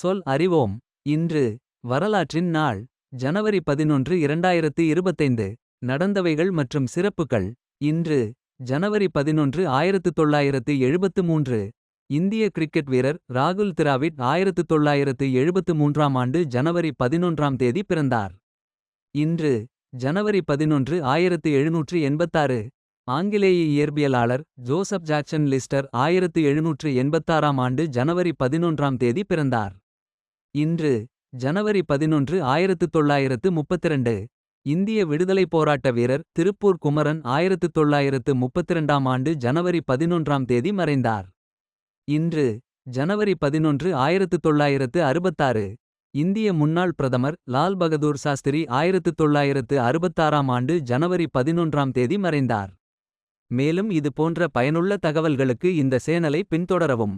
சொல் அறிவோம். இன்று வரலாற்றின் நாள் ஜனவரி பதினொன்று இரண்டாயிரத்து இருபத்தைந்து. நடந்தவைகள் மற்றும் சிறப்புகள் இன்று ஜனவரி பதினொன்று ஆயிரத்து தொள்ளாயிரத்து எழுபத்து மூன்று. இந்திய கிரிக்கெட் வீரர் ராகுல் திராவிட் ஆயிரத்து தொள்ளாயிரத்து எழுபத்து மூன்றாம் ஆண்டு ஜனவரி பதினொன்றாம் தேதி பிறந்தார். இன்று ஜனவரி பதினொன்று ஆயிரத்து எழுநூற்று எண்பத்தாறு. ஆங்கிலேய இயற்பியலாளர் ஜோசப் ஜாக்சன் லிஸ்டர் ஆயிரத்து எழுநூற்று எண்பத்தாறாம் ஆண்டு ஜனவரி பதினொன்றாம் தேதி பிறந்தார். இன்று ஜனவரி பதினொன்று ஆயிரத்து தொள்ளாயிரத்து முப்பத்திரண்டு. இந்திய விடுதலைப் போராட்ட வீரர் திருப்பூர் குமரன் ஆயிரத்து தொள்ளாயிரத்து முப்பத்திரண்டாம் ஆண்டு ஜனவரி பதினொன்றாம் தேதி மறைந்தார். இன்று ஜனவரி பதினொன்று ஆயிரத்து தொள்ளாயிரத்து அறுபத்தாறு. இந்திய முன்னாள் பிரதமர் லால் பகதூர் சாஸ்திரி ஆயிரத்து தொள்ளாயிரத்து அறுபத்தாறாம் ஆண்டு ஜனவரி பதினொன்றாம் தேதி மறைந்தார். மேலும் இது போன்ற பயனுள்ள தகவல்களுக்கு இந்த சேனலை பின்தொடரவும்.